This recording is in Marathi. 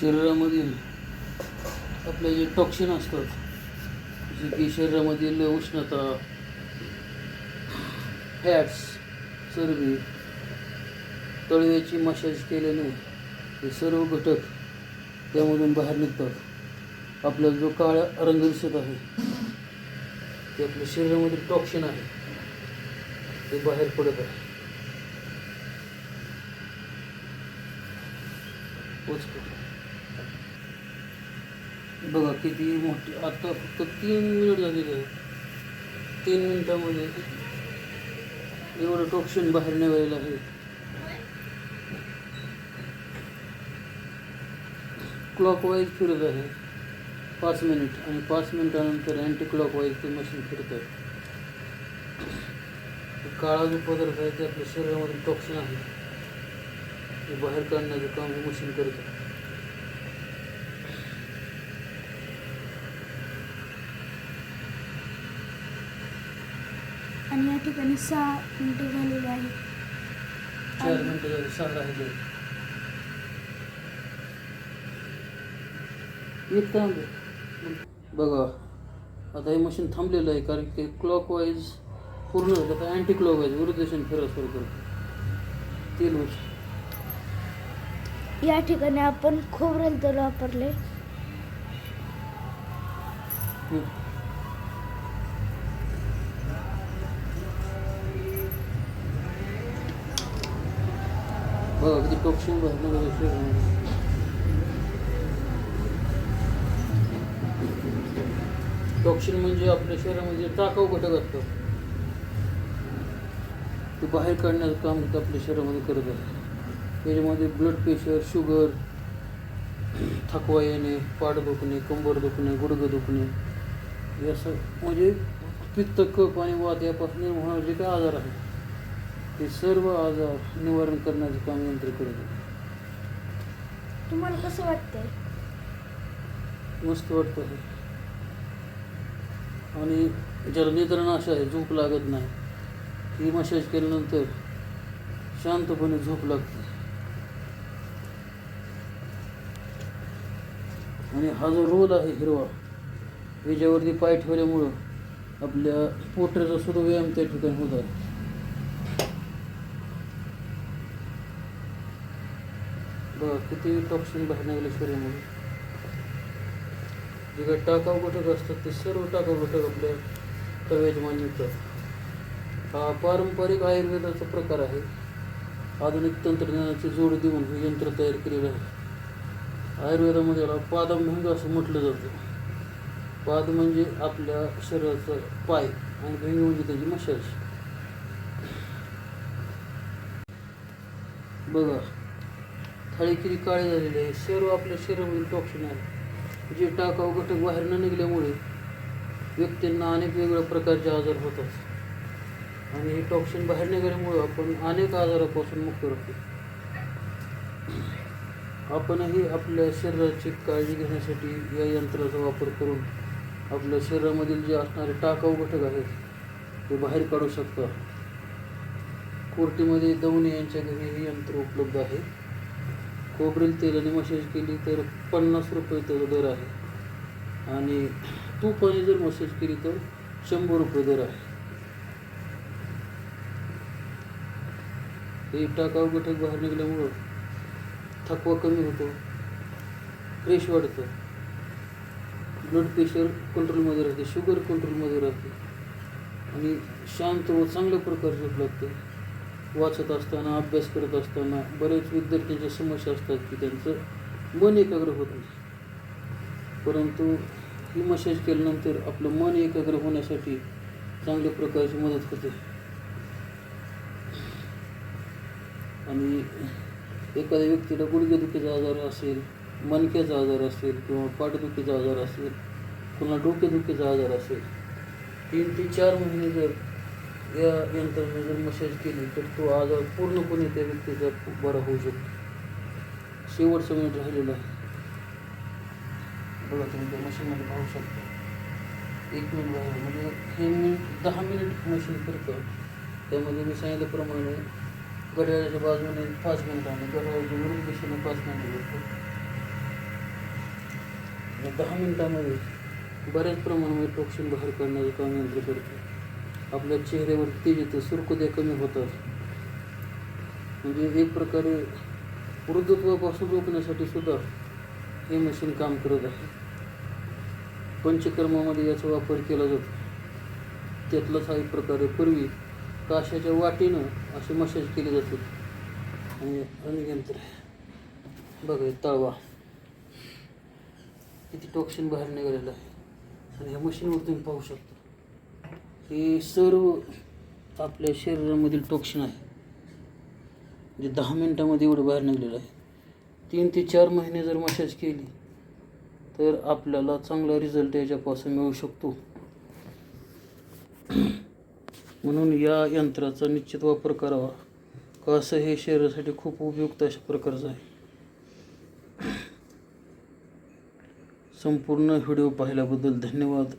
शरीरामधील आपले जे टॉक्सिन असतात जे की शरीरामधील उष्णता फॅट्स चरबी तळव्याची मशाज केल्याने हे सर्व घटक त्यामधून बाहेर निघतात आपल्याला जो काळा रंग दिसत आहे ते आपल्या शरीरामधील टॉक्सिन आहे ते बाहेर पडत आहे उचकट. बघा किती मोठी आता फक्त तीन मिनिट झालेले आहे तीन मिनिटामध्ये एवढं टॉक्शन बाहेर निघालेलं आहे. क्लॉकवाईज फिरत आहे. पाच मिनिट आणि पाच मिनिटानंतर अँटी क्लॉकवाईज ते मशीन फिरत आहे. काळा जो पदार्थ आहे ते आपल्या शरीरामध्ये टॉक्सिन आहे. ते बाहेर काढण्याचं काम हे मशीन करत आहे. ठिकाणी सहा मिनिटे झालेली आहेत. चार मिनिटं झाली सहा राहिले बघा आता हे मशीन थांबलेलं आहे कारण की क्लॉक वाईज पूर्ण झालं. आता अँटी क्लॉक वाईज विरुद्ध दिशेने फिरायला सुरू करतो. तेल होत. या ठिकाणी आपण खोबरेल तेल वापरले. बघा किती टॉक्सिन बाहेर निघालं टॉक्सिन म्हणजे आपल्या शरीरामध्ये टाकाऊ घटक असतो ते बाहेर काढण्याचं काम ते आपल्या शरीरामध्ये करत आहे त्याच्यामध्ये ब्लड प्रेशर शुगर थकवा येणे पाठ दुखणे कंबर दुखणे गुडघं दुखणे हे असं म्हणजे पित्त कप आणि वात यापासून निर्माण होणारे जे काही आजार आहेत. ते सर्व आजार निवारण करण्याचं काम यंत्र करत आहे तुम्हाला कसं वाटतंय? मस्त वाटतं आहे आणि ज्याला निद्रण अशा आहे झोप लागत नाही ही मसाज केल्यानंतर शांतपणे झोप लागते. आणि हा जो रोल आहे हिरवा याच्यावरती पाय ठेवल्यामुळं आपल्या पोटऱ्याचा सुद्धा व्यायाम त्या ठिकाणी होत आहे. किती टॉक्सिन बाहेर निघाले शरीरामध्ये. जे काही टाकाऊ घटक असतात ते सर्व टाकाऊ घटक आपल्या तव्याच्या येतात. निघतात हा पारंपरिक आयुर्वेदाचा प्रकार आहे. आधुनिक तंत्रज्ञानाची जोड देऊन हे यंत्र तयार केलेलं आहे. आयुर्वेदामध्ये याला पादमभंग असं म्हटलं जातं. पाद म्हणजे आपल्या शरीराचं पाय आणि भंग म्हणजे त्याची मशाज बघा थाळी किती झालेले आहे. सर्व आपल्या शरीरामधील टॉक्सिन आहे. जे टाकाऊ घटक बाहेर न निघल्यामुळे व्यक्तींना अनेक वेगवेगळ्या प्रकारचे आजार होतात. आणि हे टॉक्सिन बाहेर निघाल्यामुळं आपण अनेक आजारापासून मुक्त राहतो. आपणही आपल्या शरीराची काळजी घेण्यासाठी या यंत्राचा वापर करून आपल्या शरीरामधील जे असणारे टाकाऊ घटक आहेत ते बाहेर काढू शकता. कोर्टीमध्ये दवणे यांच्या घरी हे यंत्र उपलब्ध आहे. खोबरेल तेलाने मसाज केली तर पन्नास रुपये तर दर आहे. आणि तुपाने जर मसाज केली तर शंभर रुपये दर आहे. हे टाकाऊ घटक बाहेर निघाल्यामुळं थकवा कमी होतो फ्रेश वाढतं. ब्लड प्रेशर कंट्रोलमध्ये राहते शुगर कंट्रोलमध्ये राहते. आणि शांत व चांगल्या प्रकारे झोप लागते. वाचत असताना अभ्यास करत असताना बरेच विद्यार्थ्यांच्या समस्या असतात की त्यांचं मन एकाग्र होत नाही परंतु ही मसाज केल्यानंतर आपलं मन एकाग्र होण्यासाठी चांगल्या प्रकारची मदत होते. आणि एखाद्या व्यक्तीला गुडघेदुखीचा आजार असेल मनक्याचा आजार असेल किंवा पाठदुखीचा आजार असेल पुन्हा डोकेदुखीचा आजार असेल तीन ते चार महिने जर या यंत्राने जर मशाज केली तर तो आजार पूर्णपणे त्या व्यक्तीचा बरा होऊ शकतो. शेवटचं मिनिट राहिलेलं आहे. बघा तुम्ही त्या मशीनमध्ये पाहू शकता. एक मिनिट राहिलं म्हणजे हे मिनिट दहा मिनिट मशीन करतो त्यामध्ये मी सांगितल्याप्रमाणे घड्याळाच्या बाजूने पाच मिनिटांनी घड्याळाच्या विरुद्ध दिशेने पाच मिनिटं करतो दहा मिनिटामध्ये बऱ्याच प्रमाणामध्ये टॉक्सिन बाहेर काढण्याचं काम यंत्र करतो आपल्या चेहऱ्यावर तेज येतं सुरकुद्या कमी होतात म्हणजे एक प्रकारे वृद्धत्वापासून रोखण्यासाठी सुद्धा हे मशीन काम करत आहे. पंचकर्मामध्ये याचा वापर केला जातो. त्यातलाच हा एक प्रकारे पूर्वी काशाच्या वाटेनं असे मशाज केले जातात आणि अनेक यंत्र बघा तळवा. किती टॉक्सिन बाहेर निघालेलं आहे. आणि ह्या मशीनवर तुम्ही पाहू शकता. हे सर्व आपल्या शरीरामधील टोक्षण आहे. जे दहा मिनटामध्ये एवढं बाहेर निघलेलं आहे. तीन ते चार महिने जर मशाज केली तर आपल्याला चांगला रिझल्ट याच्यापासून मिळू शकतो. म्हणून या यंत्राचा निश्चित वापर करावा का असं हे शरीरासाठी खूप उपयुक्त अशा प्रकारचं आहे. संपूर्ण व्हिडिओ पाहिल्याबद्दल धन्यवाद.